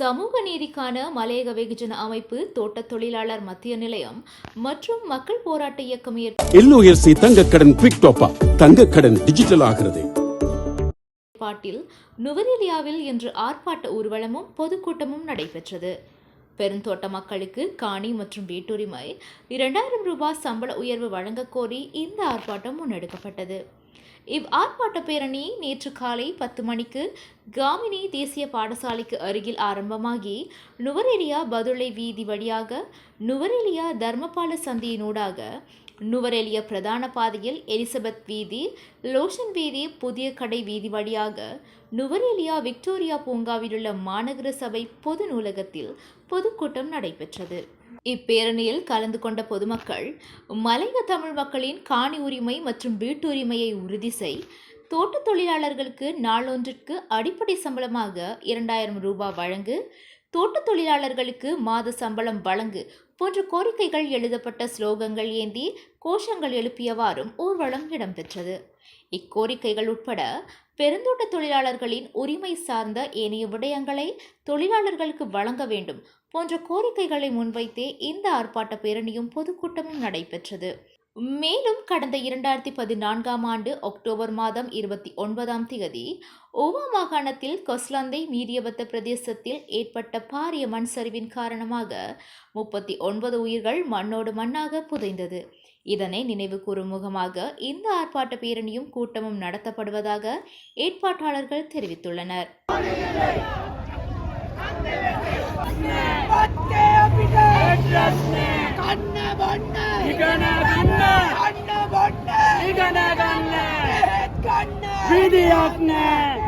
சமூக நீதிக்கான மலையக வெகுஜன அமைப்பு தோட்டத் தொழிலாளர் மத்திய நிலையம் மற்றும் மக்கள் போராட்ட இயக்கம் ஏற்பாட்டில் எல்ஓஎஸ்சி தங்கக்கடன் குவிக் டோப்பா தங்கக்கடன் டிஜிட்டல் ஆகிறது நுவரெலியாவில் இன்று ஆர்ப்பாட்ட ஊர்வலமும் பொதுக்கூட்டமும் நடைபெற்றது. பெருந்தோட்ட மக்களுக்கு காணி மற்றும் வீட்டுரிமை இரண்டாயிரம் ரூபாய் சம்பள உயர்வு வழங்கக் கோரி இந்த ஆர்ப்பாட்டம் முன்னெடுக்கப்பட்டது. இவ் ஆர்ப்பாட்ட பேரணி நேற்று காலை பத்து மணிக்கு காமினி தேசிய பாடசாலைக்கு அருகில் ஆரம்பமாகி நுவரெலியா பதுளை வீதி வழியாக நுவரெலியா தர்மபால சந்தியினூடாக நுவரெலியா பிரதான பாதையில் எலிசபெத் வீதி லோஷன் வீதி புதிய கடை வீதி வழியாக நுவரெலியா விக்டோரியா பூங்காவிலுள்ள மாநகர சபை பொது நூலகத்தில் பொதுக்கூட்டம் நடைபெற்றது. இப்பேரணியில் கலந்து கொண்ட பொதுமக்கள் மலைய தமிழ் மக்களின் காணி உரிமை மற்றும் வீட்டுரிமையை உறுதி செய் தோட்டத் தொழிலாளர்களுக்கு நாளொன்றிற்கு அடிப்படை சம்பளமாக இரண்டாயிரம் ரூபாய் வழங்கு தோட்டத் தொழிலாளர்களுக்கு மாத சம்பளம் வழங்கு போன்ற கோரிக்கைகள் எழுதப்பட்ட ஸ்லோகங்கள் ஏந்தி கோஷங்கள் எழுப்பியவாறும் ஊர்வலம் இடம்பெற்றது. இக்கோரிக்கைகள் உட்பட பெருந்தோட்ட தொழிலாளர்களின் உரிமை சார்ந்த ஏனைய விடயங்களை தொழிலாளர்களுக்கு வழங்க வேண்டும் போன்ற கோரிக்கைகளை முன்வைத்தே இந்த ஆர்ப்பாட்ட பேரணியும் பொதுக்கூட்டமும் நடைபெற்றது. மேலும் கடந்த இரண்டாயிரத்தி பதினான்காம் ஆண்டு அக்டோபர் மாதம் இருபத்தி ஒன்பதாம் திகதி ஓவா மாகாணத்தில் கொஸ்லாந்தை மீரியபத்த பிரதேசத்தில் ஏற்பட்ட பாரிய மண் சரிவின் காரணமாக முப்பத்தி ஒன்பது உயிர்கள் மண்ணோடு மண்ணாக புதைந்தது. இதனை நினைவு கூறும் முகமாக இந்த ஆர்ப்பாட்ட பேரணியும் கூட்டமும் நடத்தப்படுவதாக ஏற்பாட்டாளர்கள் தெரிவித்துள்ளனர். கண்ண આપને